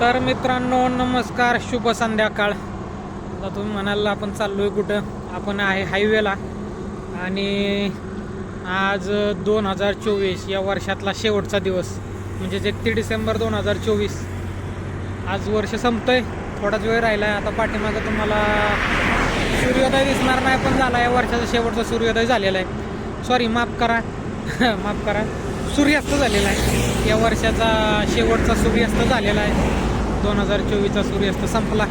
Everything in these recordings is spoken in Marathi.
तर मित्रांनो नमस्कार शुभ संध्याकाळ. आता तुम्ही म्हणाल आपण चाललो आहे कुठं? आपण आहे हायवेला. आणि आज दोन हजार चोवीस या वर्षातला शेवटचा दिवस. म्हणजेच एकतीस डिसेंबर दोन हजार चोवीस. आज वर्ष संपतंय. थोडाच वेळ राहिला आहे आता पाठीमागं तुम्हाला सूर्योदय दिसणार नाही पण झाला या वर्षाचा शेवटचा सूर्योदय झालेला आहे. सॉरी माफ करा. माफ करा. सूर्यास्त झालेला आहे. या वर्षाचा शेवटचा सूर्यास्त झालेला आहे. दोन हजार चोवीसचा सूर्यास्त संपला.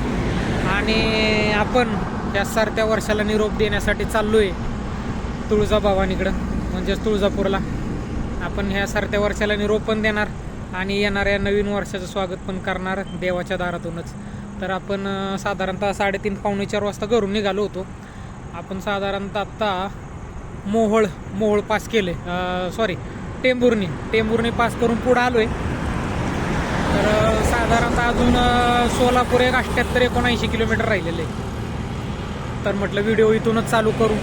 आणि आपण या सरत्या वर्षाला निरोप देण्यासाठी चाललो आहे तुळजाभवानीकडं म्हणजेच तुळजापूरला. आपण ह्या सरत्या वर्षाला निरोप पण देणार आणि येणाऱ्या नवीन वर्षाचं स्वागत पण करणार देवाच्या दारातूनच. तर आपण साधारणतः साडेतीन पावणे चार वाजता घरून निघालो होतो. आपण साधारणतः आत्ता मोहोळ मोहोळ पास केले सॉरी टेंभुर्णी टेंभुर्णी पास करून पुढं आलो आहे तर साधारणतः अजून सोलापूर एक अठ्ठ्याहत्तर एकोणऐंशी किलोमीटर राहिलेलं आहे. तर म्हटलं व्हिडिओ इथूनच चालू करू.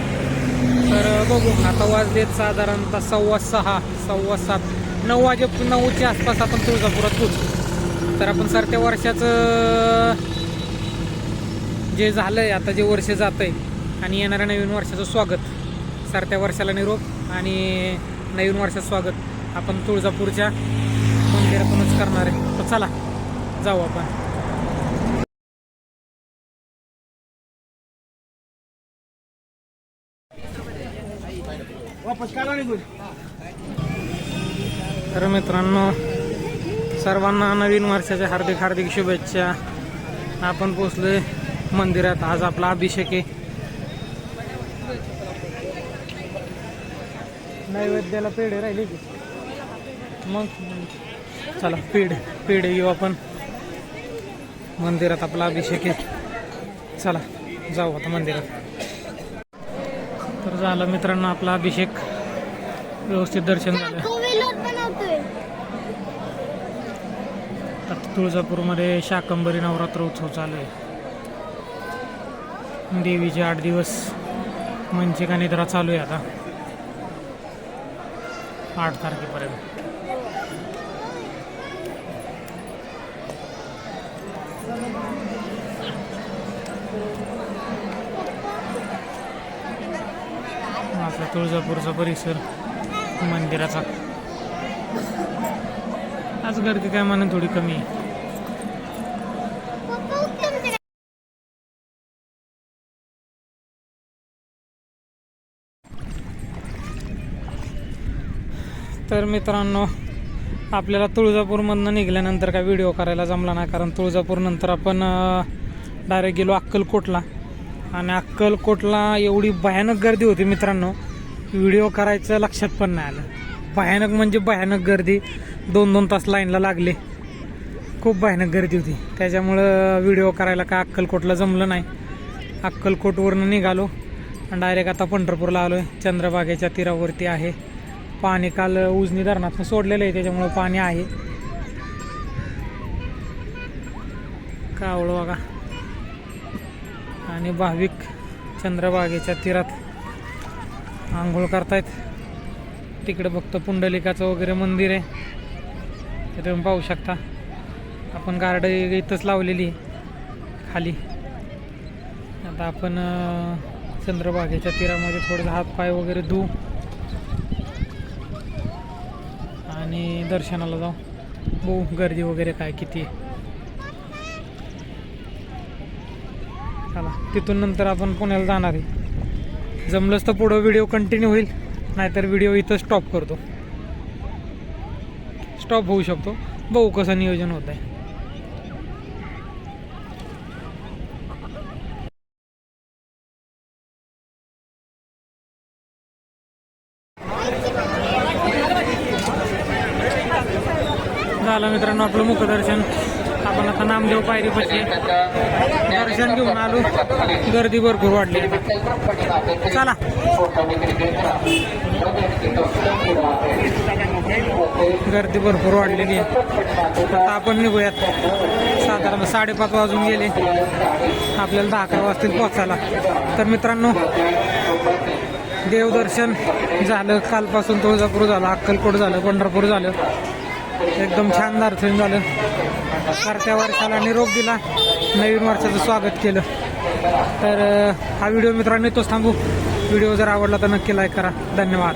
तर बघू. आता वाजलेत साधारणतः सव्वा सहा सव्वा सात. नऊ वाजे नऊच्या आसपास आपण तुळजापुरात पोचू तर आपण सर त्या वर्षाचं जे झालंय आता जे वर्ष जात आहे आणि येणाऱ्या नवीन वर्षाचं स्वागत. सरत्या वर्षाला निरोप आणि नवीन वर्षाचं स्वागत. आपण तुळजापूरच्या मंदिरातूनच करणार आहे. तर चला. जाऊ आपण. तर मित्रांनो सर्वांना नवीन वर्षाच्या हार्दिक हार्दिक शुभेच्छा. आपण पोचलोय मंदिरात. आज आपला अभिषेक आहे. नैवेद्याला पेढे राहिले की. मग? चला पेढे पेढे घेऊ आपण. मंदिरात आपला अभिषेक आहे. चला जाऊ आता मंदिरात. तर झालं मित्रांनो आपला अभिषेक. व्यवस्थित दर्शन झालं. आता तुळजापूरमध्ये शाकंबरी नवरात्र उत्सव चालू आहे. देवीचे आठ दिवस मंचिका निद्रा चालू आहे आता. आठ तारखेपर्यंत. आपला तुळजापूरचा परिसर मंदिराचा. आज गर्दी काय म्हणून थोडी कमी आहे. तर मित्रांनो आपल्याला तुळजापूरमधनं निघाल्यानंतर काय व्हिडिओ करायला जमला नाही. कारण तुळजापूरनंतर आपण डायरेक्ट गेलो अक्कलकोटला. आणि अक्कलकोटला एवढी भयानक गर्दी होती मित्रांनो. व्हिडिओ करायचं लक्षात पण नाही आलं. भयानक म्हणजे भयानक गर्दी. दोन दोन तास लाईनला लागले. खूप भयानक गर्दी होती. त्याच्यामुळं व्हिडिओ करायला काय अक्कलकोटला जमलं नाही. अक्कलकोटवरनं निघालो. आणि डायरेक्ट आता पंढरपूरला आलो आहे चंद्रभागेच्या तीरावरती आहे. पाणी काल उजनी धरणातून सोडलेलं आहे त्याच्यामुळं पाणी आहे. कावळं बघा. आणि भाविक चंद्रबागेच्या तीरात आंघोळ करतायत. तिकडे फक्त पुंडलिकाचं वगैरे मंदिर आहे. ते तुम्ही पाहू शकता. आपण गार्ड इथंच लावलेली आहे खाली. आता आपण चंद्रबागेच्या तीरामध्ये थोडं हात पाय वगैरे धुऊ आणि दर्शनाला जाऊ. बघू गर्दी वगैरे काय किती आहे. चला तिथून नंतर आपण पुण्याला जाणार आहे. जमलंच तर पुढं व्हिडिओ कंटिन्यू होईल. नाहीतर व्हिडिओ इथं स्टॉप करतो. स्टॉप होऊ शकतो. बघू कसं नियोजन होत आहे झालं मित्रांनो आपलं मुखदर्शन. आपण आता नामदेव पायरी पायरीपाशी दर्शन घेऊन आलो. गर्दी भरपूर वाढली चला. गर्दी भरपूर वाढलेली आहे आता आपण निघूयात. साधारण साडेपाच वाजून गेले. आपल्याला दहा अकरा वाजतील पोचायला तर मित्रांनो देवदर्शन झालं. कालपासून तुळजापूर झालं अक्कलकोट झालं पंढरपूर झालं. एकदम छान दर्शन झालं. करत्या वर्षाला निरोप दिला. नवीन वर्षाचं स्वागत केलं. तर हा व्हिडिओ मित्रांनी तोच थांबू. व्हिडिओ जर आवडला तर नक्की लाईक करा. धन्यवाद.